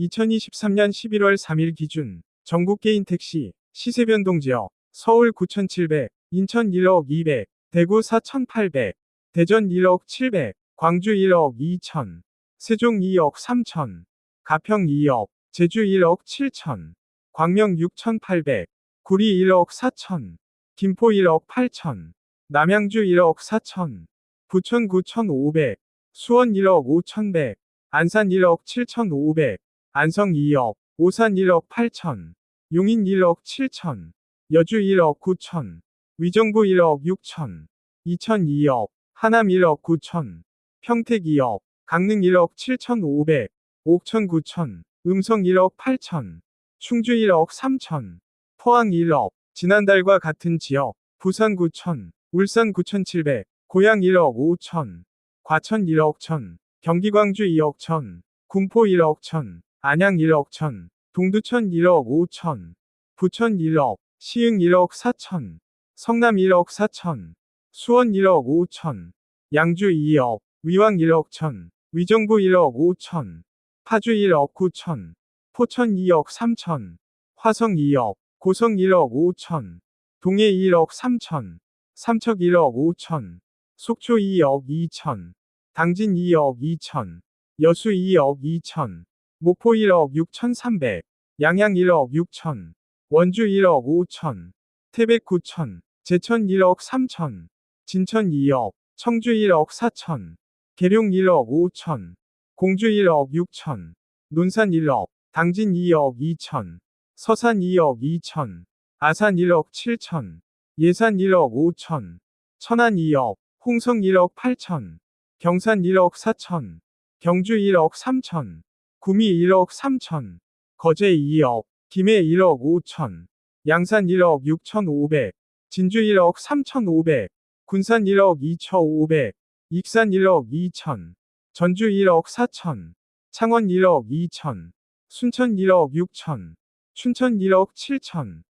2023년 11월 3일 기준 전국 개인 택시 시세 변동 지역 서울 9,700, 인천 1억 200, 대구 4,800, 대전 1억 700, 광주 1억 2천, 세종 2억 3천, 가평 2억, 제주 1억 7천, 광명 6,800, 구리 1억 4천, 김포 1억 8천, 남양주 1억 4천, 부천 9,500, 수원 1억 5,100, 안산 1억 7,500, 안성 2억, 오산 1억 8천, 용인 1억 7천, 여주 1억 9천, 위정부 1억 6천, 이천 2억, 하남 1억 9천, 평택 2억, 강릉 1억 7천 5백, 옥천 9천, 음성 1억 8천, 충주 1억 3천, 포항 1억, 지난달과 같은 지역, 부산 9천, 울산 9,700, 고양 1억 5천, 과천 1억 천, 경기 광주 2억 천, 군포 1억 천, 안양 1억 천, 동두천 1억 5천, 부천 1억, 시흥 1억 4천, 성남 1억 4천, 수원 1억 5천, 양주 2억, 위왕 1억 천, 위정부 1억 5천, 파주 1억 9천, 포천 2억 3천, 화성 2억, 고성 1억 5천, 동해 1억 3천, 삼척 1억 5천, 속초 2억 2천, 당진 2억 2천, 여수 2억 2천, 목포 1억 6천3백, 양양 1억 6천, 원주 1억 5천, 태백 9천, 제천 1억 3천, 진천 2억, 청주 1억 4천, 계룡 1억 5천, 공주 1억 6천, 논산 1억, 당진 2억 2천, 서산 2억 2천, 아산 1억 7천, 예산 1억 5천, 천안 2억, 홍성 1억 8천, 경산 1억 4천, 경주 1억 3천, 구미 1억 3천, 거제 2억, 김해 1억 5천, 양산 1억 6천5백, 진주 1억 3천5백, 군산 1억 2천5백, 익산 1억 2천, 전주 1억 4천, 창원 1억 2천, 순천 1억 6천, 춘천 1억 7천,